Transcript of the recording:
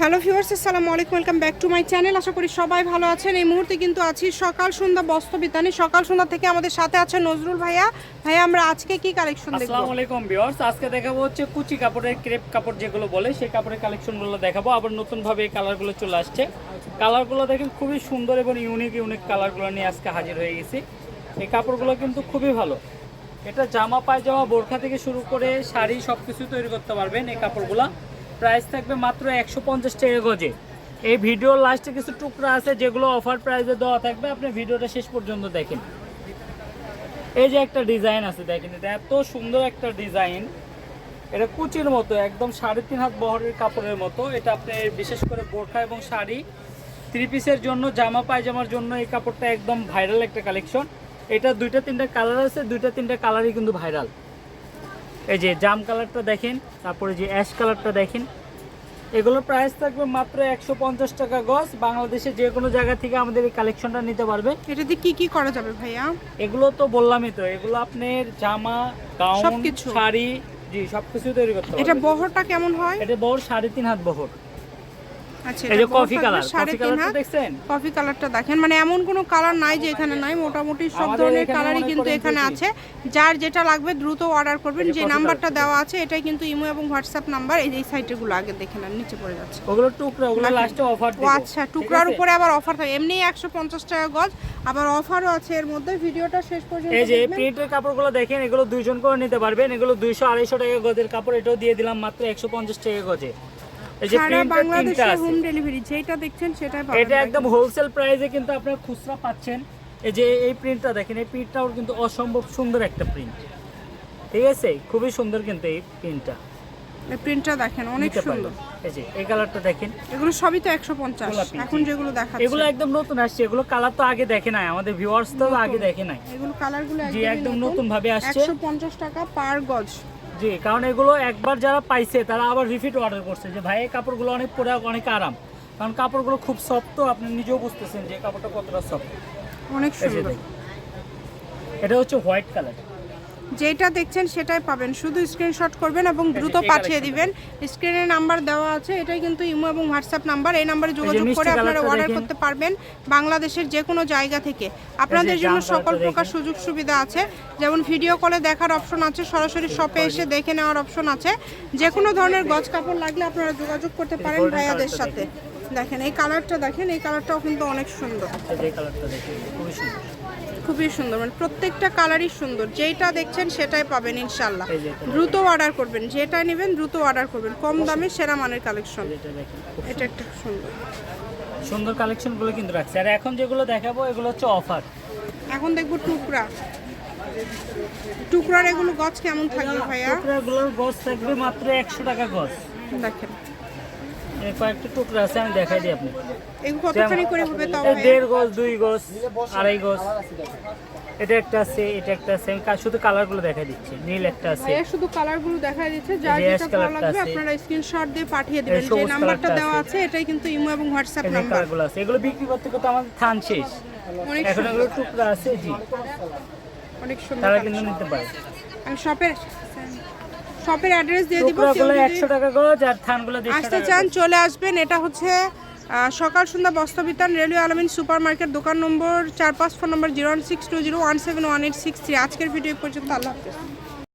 Hello viewers, আসসালামু আলাইকুম, welcome back to my channel. আশা করি সবাই ভালো আছেন। এই মুহূর্তে কিন্তু আছি সকাল সন্ধ্যা বস্ত্র বিতানে সকাল সন্ধ্যা থেকে আমাদের সাথে আছে নজরুল ভাইয়া। ভাইয়া, আমরা আজকে কি কালেকশন দেখব? আসসালামু আলাইকুম ভিউয়ার্স, আজকে দেখাবো হচ্ছে কুচি কাপড়ের ক্রেপ কাপড় যেগুলো বলে, সেই কাপড়ের কালেকশনগুলো দেখাবো। আবার নতুন ভাবে এই কালারগুলো চলে আসছে। কালারগুলো দেখেন খুবই সুন্দর এবং ইউনিক ইউনিক কালারগুলো নিয়ে আজকে হাজির হয়ে গেছি। এই কাপড়গুলো কিন্তু খুবই ভালো। এটা জামা, পায়জামা, বোরখা থেকে শুরু করে শাড়ি সব কিছু তৈরি করতে পারবেন এই কাপড়গুলো। প্রাইস থাকবে মাত্র একশো পঞ্চাশ টাকা গজে। এই ভিডিওর লাস্টে কিছু টুকরা আছে যেগুলো অফার প্রাইসে দেওয়া থাকবে। আপনি ভিডিওটা শেষ পর্যন্ত দেখেন। এই যে একটা ডিজাইন আছে, দেখেন এটা এত সুন্দর একটা ডিজাইন। এটা কুচির মতো, একদম সাড়ে তিন হাত বহরের কাপড়ের মতো। এটা আপনি বিশেষ করে বোরখা এবং শাড়ি থ্রি পিসের জন্য, জামা, পায়জামার জন্য এই কাপড়টা একদম ভাইরাল একটা কালেকশন এটা দুইটা, তিনটা কালার আছে, দুইটা, তিনটা কালারই কিন্তু ভাইরাল এই যে জাম কালারটা দেখেন তারপরে যে অ্যাশ কালারটা দেখেন। এগুলো প্রাইস থাকবে মাত্র একশো পঞ্চাশ টাকা গজ। বাংলাদেশে যে কোনো জায়গা থেকে আমাদের এই কালেকশনটা নিতে পারবে। এটা দিয়ে কি কি করা যাবে ভাইয়া? এগুলো তো বললামই তো এগুলো আপনার জামা গাউন সবকিছু। শাড়ি জি সবকিছু তৈরি করতে এটা বহরটা কেমন হয়? এটা বহর সাড়ে তিন হাত বহর। এই যে কফি কালার কফি কালারটা দেখছেন? কফি কালারটা দেখেন। মানে এমন কোনো কালার নাই যে এখানে নাই মোটামুটি সব ধরনের কালারই কিন্তু এখানে আছে। যার যেটা লাগবে দ্রুত অর্ডার করবেন। যে নাম্বারটা দেওয়া আছে এটাই কিন্তু ইমো এবং হোয়াটসঅ্যাপ নাম্বার এই এই সাইটেরগুলো আগে দেখে নেন নিচে পড়ে যাচ্ছে। ওগুলো টুকরা ওগুলো লাস্টে অফার আচ্ছা টুকরার উপরে আবার অফার থাকে। এমনি একশো পঞ্চাশ টাকা গজ আবার অফারও আছে এর মধ্যে। ভিডিওটা শেষ পর্যন্ত এই যে প্রিন্টের কাপড়গুলো দেখেন এগুলো দুইজন করে নিতে পারবেন। এগুলো দুইশো আড়াইশো টাকা গজের কাপড়। এটাও দিয়ে দিলাম মাত্র একশো পঞ্চাশ টাকা গজে। যে সারা বাংলাদেশে হোম ডেলিভারি যেটা দেখছেন পাবেন এটা একদম হোলসেল প্রাইসে কিন্তু আপনার খুচরা পাচ্ছেন। এই যে এই প্রিন্টটা দেখেন এই প্রিন্টটাও কিন্তু অসম্ভব সুন্দর একটা প্রিন্ট ঠিক আছে? খুবই সুন্দর কিন্তু এই প্রিন্টটা এই প্রিন্টটা দেখেন অনেক সুন্দর। এই যে এই কালারটা দেখেন। এগুলো সবই তো একশো পঞ্চাশ। গোলাপি, এখন যেগুলো দেখাচ্ছে। এগুলো একদম নতুন আসছে। এগুলো কালার তো আগে দেখে নাই। আমাদের ভিউয়ার্স তো আগে দেখে নাই। এগুলো কালারগুলো একদম নতুন। ভাবে আসছে। একশো পঞ্চাশ টাকা পার গজ। জি কারণ এগুলো একবার যারা পাইছে তারা আবার রিপিট অর্ডার করছে যে ভাই এই কাপড়গুলো অনেক পরে অনেক আরাম। কারণ কাপড়গুলো খুব সফট তো আপনি নিজেও বুঝতেছেন যে কাপড়টা কতটা সফট অনেক সুন্দর। এটা হচ্ছে হোয়াইট কালার যেটা দেখছেন সেটাই পাবেন। শুধু স্ক্রিনশট করবেন এবং দ্রুত পাঠিয়ে দিবেন। স্ক্রিনে নাম্বার দেওয়া আছে এটাই কিন্তু ইমো এবং হোয়াটসঅ্যাপ নাম্বার এই নাম্বারে যোগাযোগ করে আপনারা অর্ডার করতে পারবেন বাংলাদেশের যে কোনো জায়গা থেকে। আপনাদের জন্য সকল প্রকার সুযোগ সুবিধা আছে। যেমন ভিডিও কলে দেখার অপশন আছে সরাসরি শপে এসে দেখে নেওয়ার অপশন আছে। যে কোনো ধরনের গজ কাপড় লাগলে আপনারা যোগাযোগ করতে পারেন ভাইয়াদের সাথে। দেখেন এই কালারটা দেখেন এই কালারটাও কিন্তু অনেক সুন্দর। দেখেন খুবই সুন্দর। খুবই সুন্দর মানে প্রত্যেকটা কালারই সুন্দর। যেটা দেখছেন সেটাই পাবেন ইনশাল্লাহ দ্রুত অর্ডার করবেন যেটা নেবেন দ্রুত অর্ডার করবেন। কম দামে সেরা মানের কালেকশন এটা একটা সুন্দর। সুন্দর কালেকশনগুলো কিন্তু রাখছে। আর এখন যেগুলো দেখাবো এগুলো হচ্ছে অফার এখন দেখব টুকরা। টুকরার এগুলো গছ কেমন থাকবে ভাইয়া? টুকরাগুলোর গছ থাকবে মাত্র একশো টাকা গছ। দেখেন। কয়েকটা টুকরা আছে আমি দেখাই দিই আপনি কতখানি করে হবে তাও দেড় গজ দুই গজ আড়াই গজ। এটা একটা আছে এটা একটা আছে আমি শুধু কালারগুলো দেখাই দিচ্ছি নীল একটা আছে। ভাইয়া শুধু কালারগুলো দেখা দিচ্ছে যার যে যেটা ভালো লাগবে আপনারা স্ক্রিনশট দিয়ে পাঠিয়ে দিবেন। যে নাম্বারটা দেওয়া আছে। এটাই কিন্তু ইমো এবং হোয়াটসঅ্যাপ নাম্বার কালারগুলো আছে এগুলো বিক্রি করতে করতে আমাদের থান শেষ। এখন এগুলো টুকরা আছে জি। অনেক সুন্দর তারা কিন্তু নিতে পারে। আমি শপের শপের অ্যাড্রেস দিয়ে দিব একশো টাকা গজ আর থানগুলো আসতে চান চলে আসবেন এটা হচ্ছে সকাল সন্ধ্যা বস্ত্রবিতান রেলওয়ে আলমিন সুপার মার্কেট দোকান নম্বর চার পাঁচ phone number zero one six two zero one seven one eight six three. আজকের ভিডিও পর্যন্ত আল্লাহ হাফেজ।